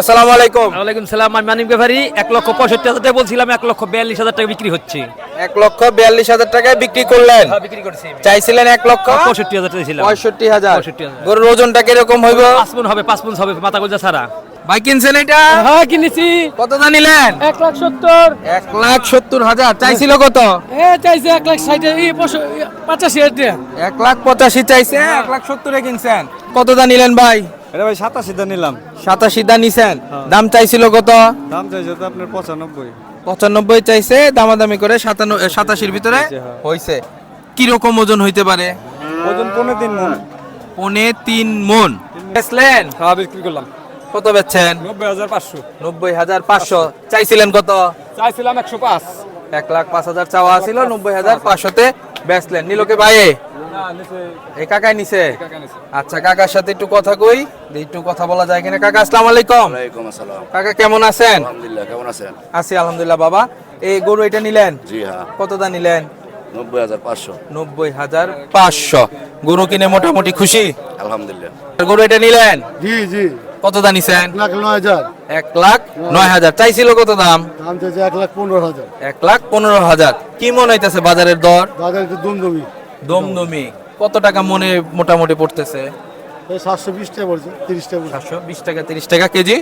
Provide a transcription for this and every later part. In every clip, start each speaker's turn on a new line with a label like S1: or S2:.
S1: আসসালামু আলাইকুম।
S2: ওয়ালাইকুম সালাম আমি মানিক ব্যাপারী। এক লক্ষ পঁয়ষট্টি হাজার টাকা বলছিলাম এক লক্ষ বিয়াল্লিশ হাজার টাকা বিক্রি হচ্ছে।
S1: এক লক্ষ বিয়াল্লিশ হাজার টাকায় বিক্রি করলেন?
S2: বিক্রি করছি
S1: চাইছিলেন এক লক্ষ?
S2: পঁয়ষট্টি হাজার টাকা ছিলাম
S1: পঁয়ষট্টি হাজার।
S2: 65,000
S1: গরুর ওজনটা কীরকম হইব?
S2: পাঁচ হবে পাঁচ মন হবে মাথা গোজা সারা
S1: ভাই কিনছেন এটা?
S3: হ্যাঁ কিনেছি।
S1: কত দা নিলেন?
S3: এক লাখ সত্তর।
S1: এক লাখ সত্তর হাজার। চাইছিল কত?
S3: এ চাইছে এক লাখ ষাট পঁচাশি
S1: এক লাখ পঁচাশি চাইছে এক লাখ সত্তরে কিনছেন। কত দা নিলেন ভাই?
S4: এটা ভাই সাতাশি দা নিলাম।
S1: সাতাশি দা নিছেন? দাম চাইছিল কত?
S4: দাম চাইছে তো আপনার পঁচানব্বই।
S1: পঁচানব্বই চাইছে দামাদামি করে সাতান্ন সাতাশির ভিতরে
S4: হ্যাঁ।
S1: হয়েছে। কীরকম ওজন হইতে পারে?
S4: ওজন পনেরো তিন মন।
S1: পনে তিন মন। বেচলেন?
S4: খাওয়া বিক্রি করলাম।
S1: কত বেচছেন?
S4: নব্বই হাজার পাঁচশো।
S1: নব্বই হাজার পাঁচশো। চাইছিলেন কত?
S4: চাইছিলাম একশো পাঁচ।
S1: এক লাখ পাঁচ হাজার চাওয়া ছিল নব্বই হাজার পাঁচশোতে বেচলেন। নিলোকে ভাইয়ে এই কাকাই নিছে? আচ্ছা কাকার সাথে একটু কথা কই। একটু কথা বলা যায় কিনা। কাকা আসসালামু আলাইকুম।
S5: ওয়ালাইকুম আসসালাম।
S1: কাকা কেমন আছেন?
S5: আলহামদুলিল্লাহ কেমন আছেন?
S1: আছি আলহামদুলিল্লাহ বাবা। এই গরু এটা নিলেন?
S5: জি হ্যাঁ।
S1: নিলেন?
S5: নব্বই হাজার পাঁচশো।
S1: নব্বই হাজার পাঁচশো। গরু কিনে মোটামুটি খুশি?
S5: আলহামদুলিল্লাহ।
S1: গরু এটা নিলেন?
S6: জি জি।
S1: কত দা নিছেন?
S6: এক লাখ নয় হাজার।
S1: এক লাখ নয় হাজার। চাইছিল কত দাম?
S6: দাম চাইছে এক লাখ পনেরো হাজার।
S1: এক লাখ পনেরো হাজার। কি মনে হইতেছে বাজারের দর?
S6: বাজার দুমদমি।
S1: দমদমি। কত টাকা মনে মোটামুটি পড়তেছে?
S6: এই সাতশো বিশ টাকা পড়ছে তিরিশ টাকা
S1: সাতশো বিশ টাকা তিরিশ টাকা কেজি?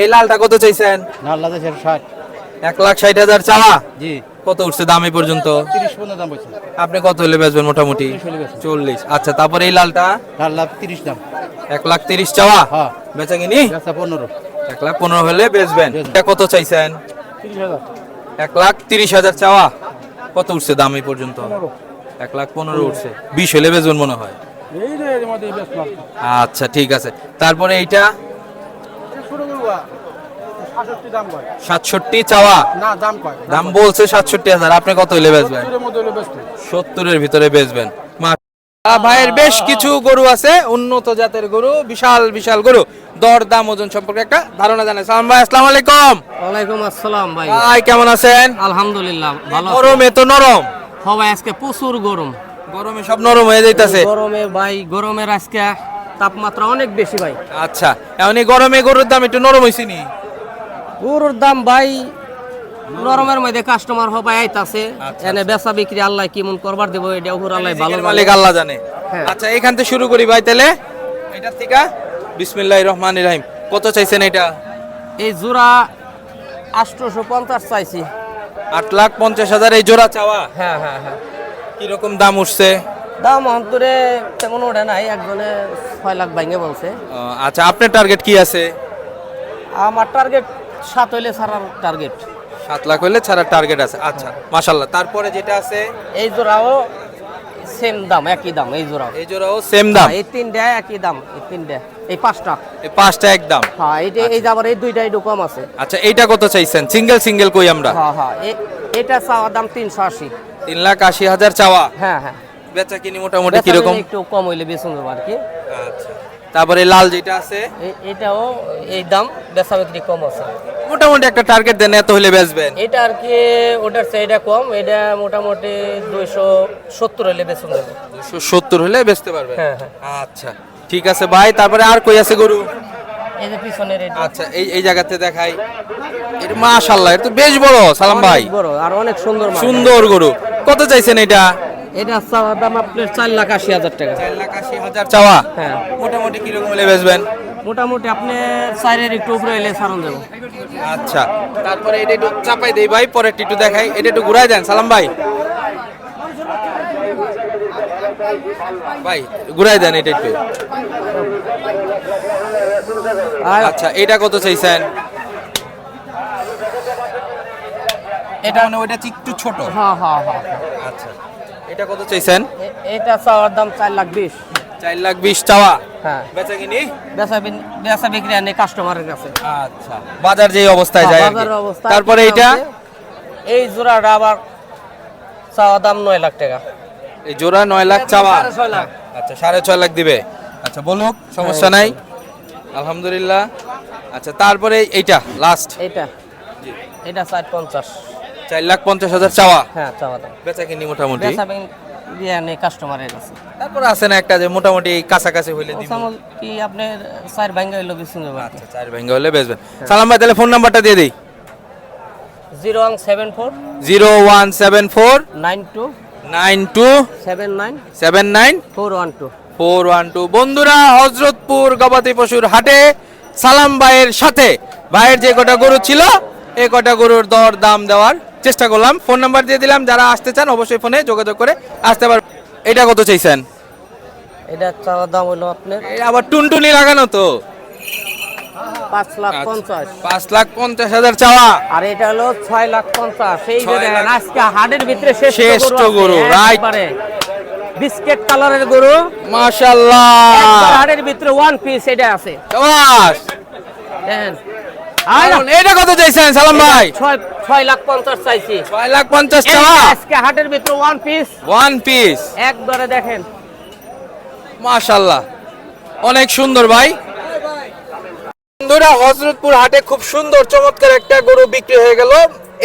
S1: এই লালটা কত চাইছেন?
S6: নাল লাদা সেটা ষাট।
S1: এক লাখ ষাট হাজার চাওয়া?
S6: জি।
S1: কত উঠছে দাম এই পর্যন্ত?
S6: তিরিশ পনেরো দাম
S1: আপনি কত হলে বেচবেন মোটামুটি? চল্লিশ। আচ্ছা তারপরে এই লালটা?
S6: লাখ তিরিশ দাম।
S1: এক লাখ তিরিশ চাওয়া?
S6: হ্যাঁ।
S1: বেচা কিনি?
S6: রাস্তা পনেরো।
S1: এক লাখ পনেরো হলে বেচবেন। এটা কত চাইছেন?
S6: তিরিশ হাজার।
S1: এক লাখ তিরিশ হাজার চাওয়া? কত উঠছে দাম এই পর্যন্ত? এক লাখ পনেরো উঠছে। বিশ হলে বেচবেন মনে হয়।
S6: এই রে এর মধ্যে বেশ মাল
S1: আচ্ছা ঠিক আছে। তারপরে এইটা?
S6: সাতষট্টি দাম কয়।
S1: সাতষট্টি চাওয়া?
S6: দাম
S1: বলছে সাতষট্টি হাজার। আপনি কত হলে বেচবেন?
S6: সত্তরের
S1: ভিতরে বেচবেন। ভাইয়ের বেশ কিছু গরু আছে। উন্নত জাতের গরু বিশাল বিশাল গরু। দর দাম ওজন সম্পর্কে একটা ধারণা জানাই। সালাম ভাই আসসালামু আলাইকুম।
S3: ওয়ালাইকুম আসসালাম ভাই।
S1: ভাই কেমন আছেন?
S3: আলহামদুলিল্লাহ ভালো।
S1: গরমে তো নরম।
S3: সবাই আজকে প্রচুর গরম।
S1: গরমে সব নরম হয়ে যাইতাছে।
S3: গরমে ভাই গরমের আজকে তাপমাত্রা অনেক বেশি ভাই।
S1: আচ্ছা এখন এই গরমে গরুর দাম একটু নরম হয়েছে নি?
S3: গরুর দাম ভাই নরমের মধ্যে কাস্টমার সবাই আইতাছে। এনে বেচা বিক্রি আল্লাহ কেমন করবার দেবো এটা উপর আল্লাহ ভালো
S1: মালিক আল্লাহ জানে।
S3: হ্যাঁ।
S1: আচ্ছা এখান থেকে শুরু করি ভাই তাহলে। এটার থেকে বিসমিল্লাহির রহমানির রহিম। কত চাইছেন এটা?
S3: এই জোড়া আটশোশো পঞ্চাশ চাইছি।
S1: আট লাখ পঞ্চাশ হাজার এই জোড়া চাওয়া?
S3: হ্যাঁ হ্যাঁ হ্যাঁ।
S1: কীরকম দাম উঠছে?
S3: দাম অন্তরে তেমন ওঠে নাই একজনে ছয় লাখ ভাঙে বলছে।
S1: আচ্ছা আপনার টার্গেট কি আছে?
S3: আমার টার্গেট সাত হইলে ছাড়ার টার্গেট
S1: সাত লাখ হইলে ছাড়া টার্গেট আছে। আচ্ছা মাশাল্লাহ তারপরে যেটা আছে?
S3: এই জোড়াও সেম দাম একই দাম এই জোড়া
S1: এই জোড়াও সেম দাম।
S3: এই তিনটা একই দাম এই তিনটা এই পাঁচটা।
S1: এই পাঁচটা এক দাম
S3: হ্যাঁ এইটা এই যে আবার এই দুইটা একটু কম আছে।
S1: আচ্ছা এইটা কত চাইছেন? সিঙ্গেল সিঙ্গেল কই আমরা?
S3: হ্যাঁ হ্যাঁ এটা চাওয়ার দাম তিনশো আশি।
S1: তিন লাখ আশি হাজার চাওয়া?
S3: হ্যাঁ হ্যাঁ।
S1: বেচা কিনি মোটামুটি কীরকম?
S3: একটু কম হইলে বেচুন আর কি।
S1: আচ্ছা। তারপরে লাল যেটা আছে
S3: এটাও এই দাম বেচা বিক্রি কম আছে।
S1: মোটামুটি একটা টার্গেট দেন এত হলে বেচবেন।
S3: এটা আর কি ওটার এটা কম এটা মোটামুটি দুইশো সত্তর হইলে বেশি দেবো
S1: দুশো সত্তর হলে বেচতে পারবে
S3: হ্যাঁ, হ্যাঁ।
S1: আচ্ছা ঠিক আছে ভাই তারপরে আর কই আছে গরু?
S3: এই যে পিছনের এটা
S1: আচ্ছা এই এই জায়গাতে দেখাই। এটা মাশাল্লাহ এটা তো বেশ বড় সালাম ভাই।
S3: বড় আর অনেক সুন্দর
S1: সুন্দর গরু। কত চাইছেন এটা?
S3: এটা চাওয়ার দাম আপনার চার লাখ আশি হাজার টাকা।
S1: চার লাখ আশি হাজার চাওয়া?
S3: হ্যাঁ।
S1: মোটামুটি কীরকম হলে বেচবেন?
S3: মোটামুটি আপনি চারের একটু উপরে এলে সারণ দেবো।
S1: আচ্ছা তারপরে এটা একটু চাপাই দেই ভাই পরে একটু দেখাই। এটা একটু ঘুরাই দেন সালাম ভাই। ভাই ঘুরাই দেন এটা একটু। আচ্ছা এটা কত চাইছেন? এটা মানে ওইটা একটু ছোট।
S3: হ্যাঁ হ্যাঁ হ্যাঁ।
S1: আচ্ছা। এটা কত চাইছেন?
S3: এটা চাওয়ার দাম চার লাখ বিশ।
S1: চার লাখ বিশ চাওয়া?
S3: হ্যাঁ।
S1: বেচা কিনি
S3: বেচা বেচা বিক্রি আনে কাস্টমারের কাছে।
S1: আচ্ছা। বাজার যে অবস্থায় যায় আর
S3: অবস্থা
S1: তারপরে
S3: কি এই জোড়াটা আবার চাওয়া দাম নয় লাখ টাকা।
S1: এই জোড়া নয় লাখ চাওয়া?
S3: সাড়ে ছয় লাখ।
S1: আচ্ছা সাড়ে ছয় লাখ দিবে। আচ্ছা বলুক সমস্যা নাই? আলহামদুলিল্লাহ। আচ্ছা তারপরে এইটা লাস্ট
S3: এইটা। এটা চার পঞ্চাশ।
S1: চার লাখ পঞ্চাশ হাজার চাওয়া।
S3: হ্যাঁ চাওয়া দাম।
S1: বেচা কিনি মোটামুটি
S3: বেচা কাস্টমারের কাছে।
S1: তারপর আছে না একটা যে মোটামুটি কাছাকাছি হইলে দিব।
S3: আপনার চার ভাঙ্গা হইল
S1: আচ্ছা চার ভেঙ্গে বেচবেন। সালাম ভাই তাহলে ফোন নাম্বারটা দিয়ে দিই।
S3: Zero one seven four
S1: zero one seven four
S3: nine two
S1: nine two
S3: seven nine
S1: seven nine
S3: four one two
S1: four one two. বন্ধুরা হজরতপুর গবাদি পশুর হাটে সালাম ভাইয়ের সাথে। ভাইয়ের যে কটা গরু ছিল এ কটা গরুর দর দাম দেওয়ার চেষ্টা করলাম। ফোন নাম্বার দিয়ে দিলাম যারা আসতে চান অবশ্যই ফোনে যোগাযোগ করে আসতে পারবেন। এটা কত চাইছেন?
S3: এটা চাওয়ার দাম হইল আপনার?
S1: এই আবার টুনটুনি লাগানো তো।
S3: পাঁচ লাখ
S1: আচ্ছা।
S3: পঞ্চাশ।
S1: পাঁচ লাখ পঞ্চাশ হাজার চাওয়া।
S3: আর এটা হলো ছয় লাখ পঞ্চাশ। এই যে দেখেন আজকে হাটের ভিতরে শ্রেষ্ঠ গরু বিস্কেট কালারের গরু। হাটের ভিতরে ওয়ান পিস এটা আছে। দেখেন আর
S1: এটা কত চাইছেন সালাম ভাই?
S3: ছয় লাখ পঞ্চাশ চাইছি।
S1: ছয় লাখ পঞ্চাশ
S3: এই
S1: চাওয়া
S3: আজকে হাটের ভিতরে ওয়ান পিস
S1: ওয়ান পিস
S3: একবারে দেখেন।
S1: মাশাল্লাহ অনেক সুন্দর ভাই। বন্ধুরা হজরতপুর হাটে খুব সুন্দর চমৎকার একটা গরু বিক্রি হয়ে গেল।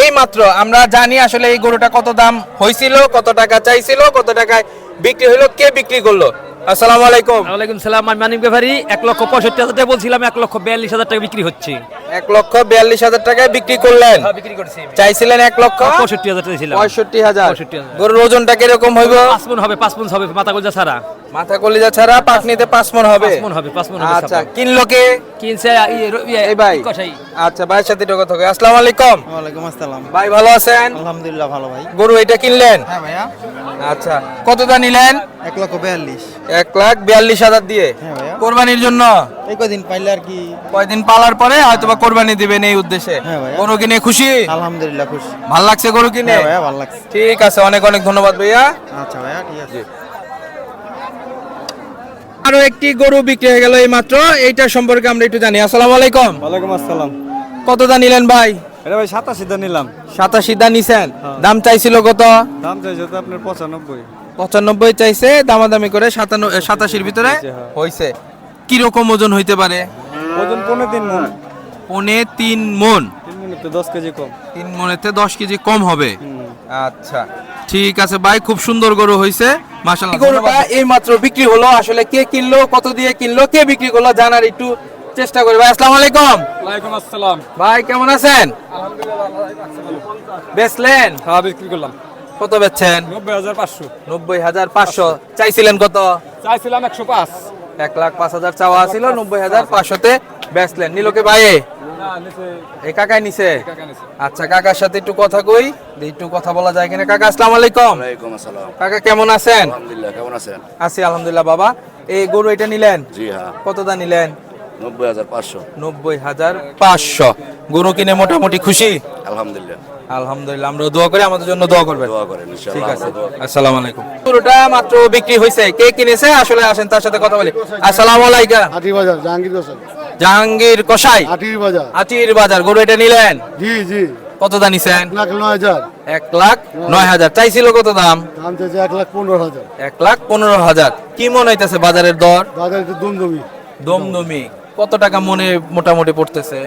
S1: এই মাত্র আমরা জানি আসলে এই গরুটা কত দাম হয়েছিল কত টাকা চাইছিল কত টাকায় বিক্রি হলো কে বিক্রি করল। আসসালামু আলাইকুম।
S2: ওয়ালাইকুম সালাম আমি মানিক ব্যাপারী। এক লক্ষ পঁয়ষট্টি হাজার টাকা বলছিলাম এক লক্ষ বিয়াল্লিশ হাজার টাকা বিক্রি হচ্ছে।
S1: এক লক্ষ বিয়াল্লিশ হাজার টাকায় বিক্রি করলেন?
S2: বিক্রি করছি
S1: চাইছিলেন এক লক্ষ?
S2: পঁয়ষট্টি হাজার টাকা
S1: পঁয়ষট্টি হাজার।
S2: 65,000
S1: গরুর ওজনটা কীরকম হইব?
S2: পাঁচ হবে পাঁচ হবে মাথা গোজা ছাড়া।
S1: মাথা কলিজা ছাড়া পাকনিতে পাঁচ মন হবে।
S2: পাঁচ মন হবে পাঁচ মন
S1: আচ্ছা কিনলো কে?
S2: কিনছে ইয়ে, ইয়ে,
S1: এই ভাই। আচ্ছা ভাইয়ের সাথে একটু কথা কই আসসালামু আলাইকুম।
S6: ওয়ালাইকুম আসসালাম।
S1: ভাই ভালো আছেন?
S6: আলহামদুলিল্লাহ ভালো ভাই।
S1: গরু এটা কিনলেন?
S6: হ্যাঁ ভাইয়া।
S1: আচ্ছা কতটা নিলেন?
S6: এক লক্ষ বিয়াল্লিশ।
S1: এক লাখ বিয়াল্লিশ হাজার দিয়ে।
S6: হ্যাঁ
S1: কোরবানির জন্য?
S6: এই কদিন পাইলে আর কি?
S1: কয়দিন পালার পরে হয়তো বা কোরবানি দিবেন এই উদ্দেশ্যে।
S6: হ্যাঁ
S1: গরু কিনে খুশি?
S6: আলহামদুলিল্লাহ খুশি।
S1: ভালো লাগছে গরু কিনে?
S6: হ্যাঁ ভালো লাগছে।
S1: ঠিক আছে অনেক অনেক ধন্যবাদ ভাইয়া।
S6: আচ্ছা ভাইয়া ঠিক আছে।
S1: আরও একটি গরু বিক্রি হয়ে গেল এই মাত্র এইটা সম্পর্কে আমরা একটু জানি। আসসালামু আলাইকুম।
S4: ওয়ালাইকুম আসসালাম।
S1: কতটা নিলেন ভাই?
S4: এটা ভাই সাতাশি দা নিলাম।
S1: সাতাশি দা নিছেন।
S4: হ্যাঁ।
S1: দাম চাইছিল কত?
S4: দাম চাইছে তো আপনার পঁচানব্বই।
S1: পঁচানব্বই চাইছে দামাদামি করে সাতান্ন সাতাশির ভিতরে
S4: হ্যাঁ।
S1: হয়েছে। কীরকম ওজন হইতে পারে?
S4: ওজন পনেরো তিন মন।
S1: পনে তিন মন।
S4: তিন মিনিট দশ কেজি কম।
S1: তিন মনেতে দশ কেজি কম হবে। আচ্ছা। ঠিক আছে ভাই খুব সুন্দর গরু হয়েছে মাশাআল্লাহ গরুটা এই মাত্র বিক্রি হলো আসলে কে কিনলো কত দিয়ে কিনলো কে বিক্রি করল জানার একটু চেষ্টা করি। ভাই আসসালামু আলাইকুম।
S4: ওয়ালাইকুম আসসালাম।
S1: ভাই কেমন আছেন? বেচলেন?
S4: হ্যাঁ বিক্রি করলাম।
S1: কত বেচছেন?
S4: নব্বই হাজার পাঁচশো।
S1: নব্বই হাজার পাঁচশো। চাইছিলেন কত?
S4: চাইছিলাম একশো পাঁচ।
S1: এক লাখ পাঁচ হাজার চাওয়া ছিল নব্বই হাজার পাঁচশোতে বেচলেন। নিলোকে ভাই? এই কাকাই নিছে আচ্ছা কাকার সাথে একটু কথা কই একটু কথা বলা যায় কিনা। কাকা আসসালামু আলাইকুম।
S5: ওয়ালাইকুম আসসালাম।
S1: কাকা কেমন আছেন?
S5: আলহামদুলিল্লাহ কেমন আছেন?
S1: আছি আলহামদুলিল্লাহ বাবা। এই গরু এটা নিলেন?
S5: জি হ্যাঁ।
S1: কত দা নিলেন?
S5: নব্বই হাজার পাঁচশো।
S1: নব্বই হাজার পাঁচশো। গরু কিনে মোটামুটি খুশি?
S5: আলহামদুলিল্লাহ।
S1: আলহামদুলিল্লাহ আমরা দোয়া করি আমাদের জন্য দোয়া করবেন।
S5: দোয়া করেন
S1: ঠিক আছে। আসসালামু আলাইকুম। গরুটা মাত্র বিক্রি হয়েছে। কে কিনেছে? আসলে আসেন তার সাথে কথা বলি। আসসালামু আলাইকুম।
S7: বাজার জাহাঙ্গীর
S1: জাহাঙ্গীর কসাই।
S7: আটির বাজার।
S1: আটির বাজার গরু এটা নিলেন?
S7: জি জি।
S1: কত দা নিছেন?
S7: এক লাখ নয় হাজার।
S1: এক লাখ নয় হাজার। চাইছিল কত দাম?
S7: দাম চাইছে এক লাখ পনেরো হাজার।
S1: এক লাখ পনেরো হাজার। কি মনে হইতেছে বাজারের দর?
S7: বাজার একটু দুমদমি।
S1: দমদমি। কত টাকা মনে মোটামুটি পড়তেছে?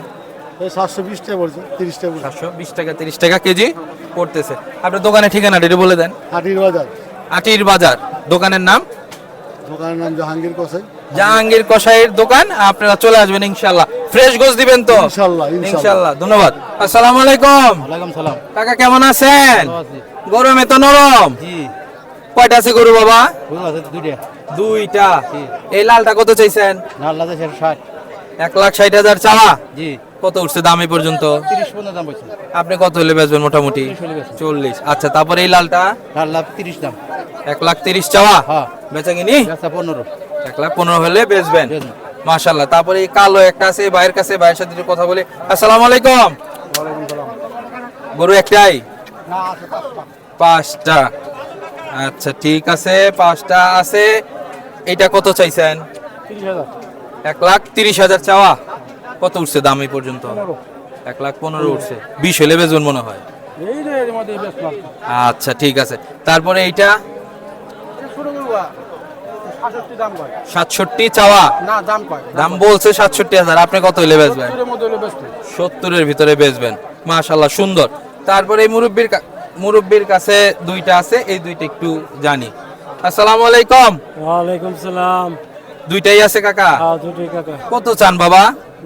S7: সাতশো বিশ টাকা পড়ছে তিরিশ টাকা
S1: সাতশো বিশ টাকা তিরিশ টাকা কেজি পড়তেছে। আপনার দোকানের ঠিকানাটা বলে দেন।
S7: আটির বাজার।
S1: আটির বাজার। দোকানের নাম?
S7: দোকানের নাম জাহাঙ্গীর গোসাই
S1: জাহাঙ্গীর কসাইয়ের দোকান আপনারা চলে আসবেন ইনশাল্লাহ ফ্রেশ গোস দিবেন তো?
S7: ইনশাল্লাহ, ইনশাল্লাহ।
S1: ধন্যবাদ। আসসালামু আলাইকুম।
S6: সালাম।
S1: কাকা কেমন আছেন? গরমে তো নরম।
S6: জি।
S1: কয়টা আছে গরু বাবা
S6: দুইটা।
S1: এই লালটা কত চাইছেন? এক লাখ ষাট হাজার চাওয়া?
S6: জি।
S1: কত উঠছে দাম এই পর্যন্ত? আপনি কত হলে বেচবেন মোটামুটি? চল্লিশ। আচ্ছা তারপরে এই লালটা?
S6: নাল লাভ তিরিশ দাম।
S1: এক লাখ তিরিশ চাওয়া?
S6: হ্যাঁ।
S1: বেচা কিনি?
S6: পনেরো।
S1: এক লাখ পনেরো হলে বেচবেন।
S6: বেচবো।
S1: মাশাল্লাহ তারপরে এই কালো একটা আছে ভাইয়ের কাছে ভাইয়ের সাথে একটু কথা বলি। আসসালামু আলাইকুম। গরু একটাই? পাঁচটা। আচ্ছা ঠিক আছে পাঁচটা আছে। এটা কত চাইছেন? এক লাখ তিরিশ হাজার চাওয়া? কত উঠছে দাম এই পর্যন্ত? এক লাখ পনেরো উঠছে। বিশ হলে বেচবেন মনে হয়। আচ্ছা ঠিক আছে। তারপরে এইটা?
S6: সাতষট্টি দাম কয়?
S1: সাতষট্টি চাওয়া?
S6: না দাম
S1: দাম বলছে সাতষট্টি হাজার। আপনি কত হলে বেচবেন?
S6: সত্তরের
S1: ভিতরে বেচবেন। মাশাল্লাহ সুন্দর। তারপরে এই মুরব্বীর মুরব্বীর কাছে দুইটা আছে এই দুইটা একটু জানি। আসসালামু আলাইকুম।
S8: ওয়ালাইকুম সালাম।
S1: দুইটাই আছে কাকা?
S8: হ্যাঁ দুটোই কাকা।
S1: কত চান বাবা?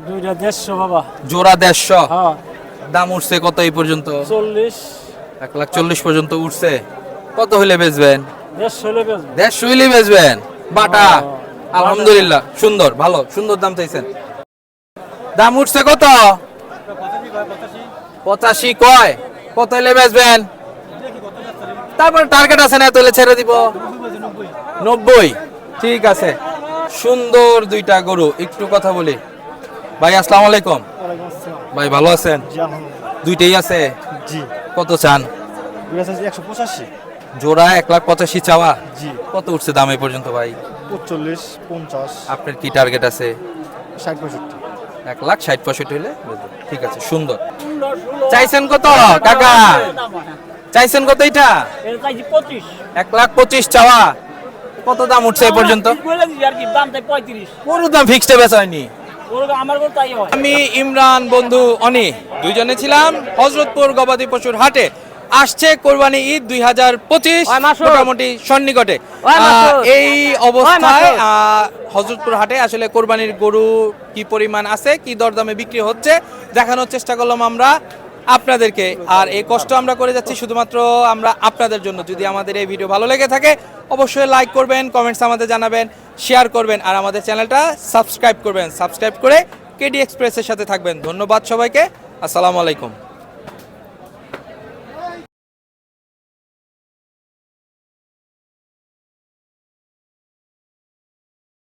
S8: দুইটা দেড়শো বাবা।
S1: জোড়া দেড়শো।
S8: হ্যাঁ।
S1: দাম উঠছে কত এই পর্যন্ত?
S8: চল্লিশ।
S1: এক লাখ চল্লিশ পর্যন্ত উঠছে। কত হইলে বেচবেন?
S8: দেড়শো
S1: হইলে বেচবেন? বাটা। আলহামদুলিল্লাহ। সুন্দর ভালো সুন্দর দাম চাইছেন। দাম উঠছে কত? পঁচাশি কয়? কত হইলে বেচবেন? তারপর টার্গেট আছে না এত হলে ছেড়ে দিব। নব্বই। ঠিক আছে। সুন্দর দুইটা গরু একটু কথা বলি। ভাই আসসালামু আলাইকুম। ভাই ভালো আছেন? দুইটাই আছে?
S7: জি।
S1: কত চান?
S7: একশো পঁচাশি।
S1: জোড়া এক লাখ পঁচাশি চাওয়া?
S7: জি।
S1: কত উঠছে দাম এই পর্যন্ত ভাই?
S7: পঁচল্লিশ পঞ্চাশ।
S1: আপনার কি টার্গেট আছে?
S7: ষাট পঁয়ষট্টি।
S1: এক লাখ ষাট পঁয়ষট্টি হলে ঠিক আছে সুন্দর। চাইছেন কত কাকা? চাইছেন কত এটা? এক লাখ পঁচিশ চাওয়া। কত দাম উঠছে এই পর্যন্ত?
S8: কি দাম
S1: কোনো দাম ফিক্সড বেচা হয়নি?
S8: আমার কোনো তাই হয়
S1: আমি ইমরান বন্ধু অনি দুইজনে ছিলাম হজরতপুর গবাদি পশুর হাটে। আসছে কোরবানি ঈদ দুই হাজার পঁচিশ মোটামুটি সন্নিকটে। এই অবস্থায় হজরতপুর হাটে আসলে কোরবানির গরু কি পরিমাণ আছে কি দরদামে বিক্রি হচ্ছে দেখানোর চেষ্টা করলাম আমরা আপনাদেরকে। আর এই কষ্ট আমরা করে যাচ্ছি শুধুমাত্র আমরা আপনাদের জন্য। যদি আমাদের এই ভিডিও ভালো লেগে থাকে অবশ্যই লাইক করবেন কমেন্টস আমাদের জানাবেন শেয়ার করবেন আর আমাদের চ্যানেলটা সাবস্ক্রাইব করবেন। সাবস্ক্রাইব করে কেডি এক্সপ্রেসের সাথে থাকবেন। ধন্যবাদ সবাইকে। আসসালামু আলাইকুম।